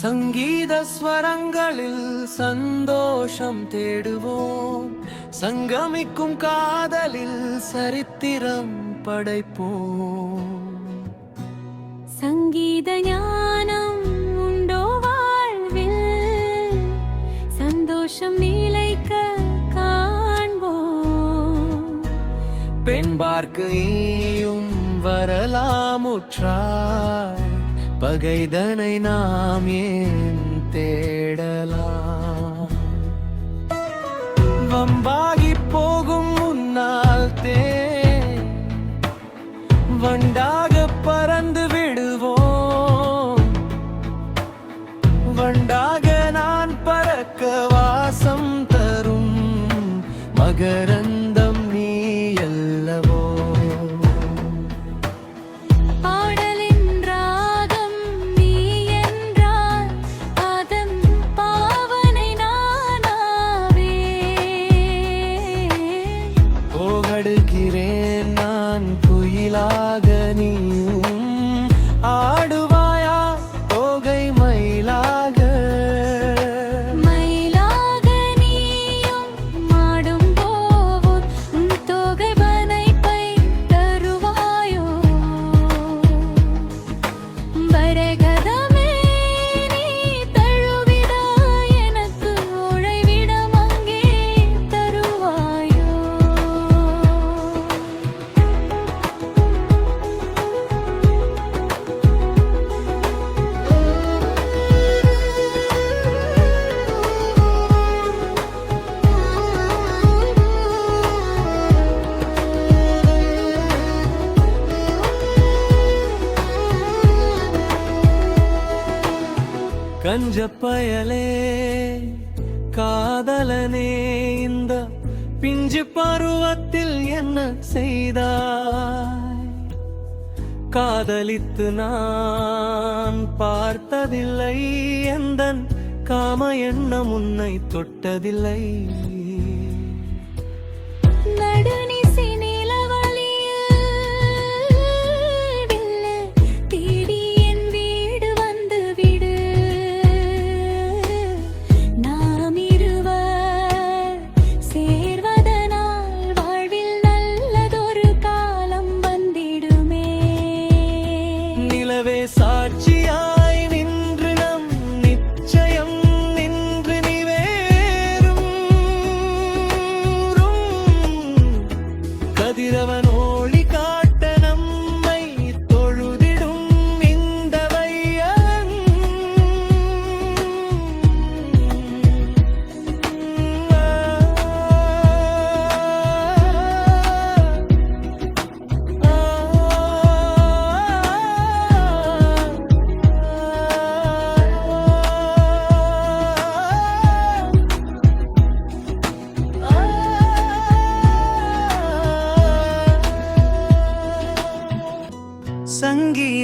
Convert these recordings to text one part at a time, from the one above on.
சங்கீத ஸ்வரங்களில் சந்தோஷம் தேடுவோம். சங்கமிக்கும் காதலில் சரித்திரம் படைப்போம். சங்கீத ஞானம் உண்டோ வாழ்வில்? சந்தோஷம் நீலைக்க காண்போம். பெண் பார்க்க வரலாமுற்றாய் பகைதனை நாம் ஏன் தேடலாம்? வம்பாகி போகும் முன்னால் தே வண்டாக பறந்து விடுவோம். வண்டாக நான் பறக்க வாசம் தரும் மகரந்த நினைக்கிறேன் நான் குயிலாக நீ கஞ்ச பயலே காதலனே இந்த பிஞ்சு பருவத்தில் என்ன செய்தாய்? காதலித்து நான் பார்த்ததில்லை எந்தன் காம எண்ணம் உன்னை தொட்டதில்லை.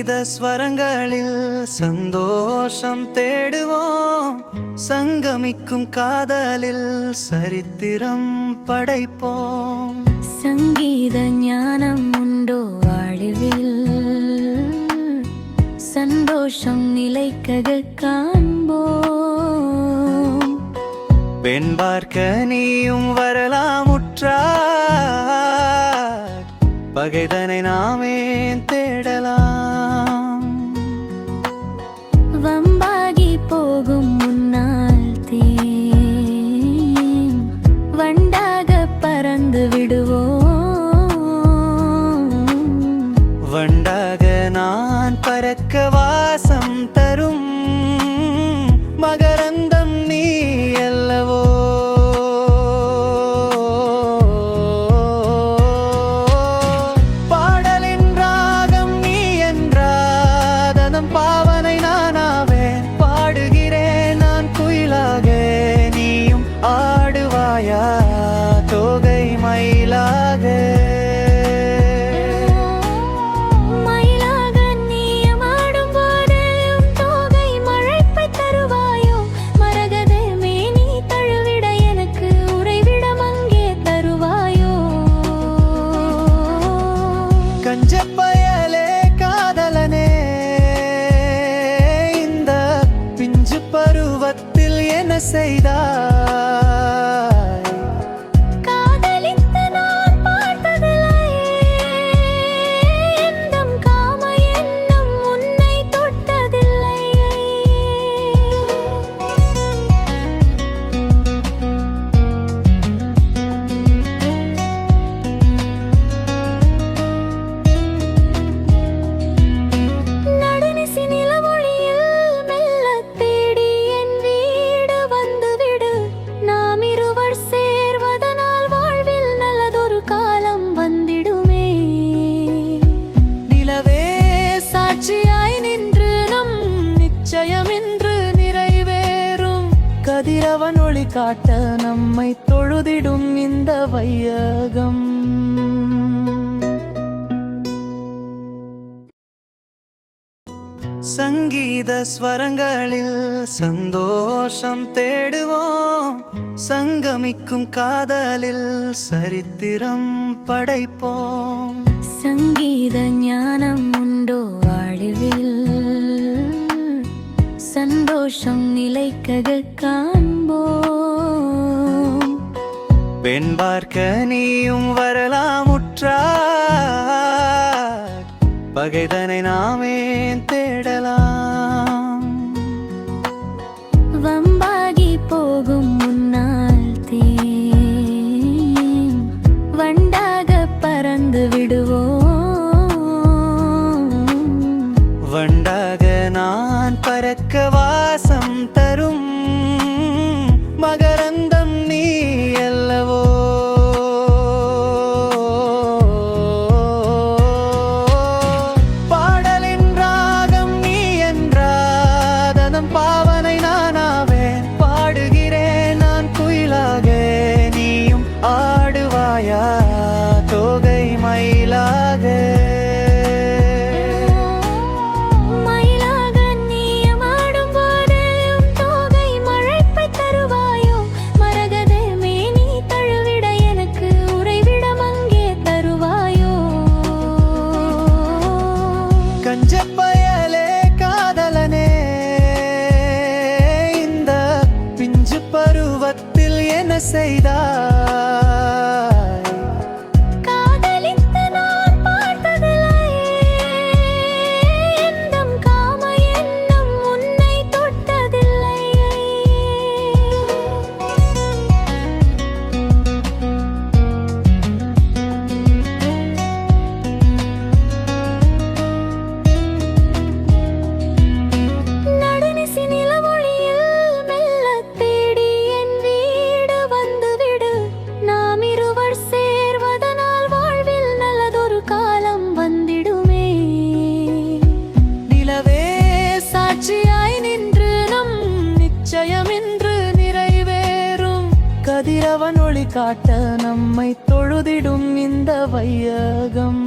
சங்கீத ஸ்வரங்களில் சந்தோஷம் தேடுவோம். சங்கமிக்கும் காதலில் சரித்திரம் படைப்போம். சங்கீத ஞானம் உண்டோ வாழ்வில்? சந்தோஷம் நிலைக்கக காண்போம். பெண் பார்க்க நீயும் வரலாம் உற்றார் பகைதனை நாமே தேடலாம். உண்டாக நான் பறக்க வாசம் தரும் பாவத்தில் என்ன செய்தார்? நம்மை தொழுதிடும் இந்த வையகம். சங்கீத ஸ்வரங்களில் சந்தோஷம் தேடுவோம். சங்கமிக்கும் காதலில் சரித்திரம் படைப்போம். சங்கீத ஞானம் உண்டோ வாழ்வில்? சந்தோஷம் நிலைக்கக பெண் பார்க்க நீயும் வரலாமுற்றார் பகைதனை நாமே தேடலாம். வம்பாகி போகும் முன்னால் தேன் வண்டாக பறந்து விடுவோம். வண்டாக நான் பறக்க necesidad. காட்ட நம்மை தொழுதிடும் இந்த வையகம்.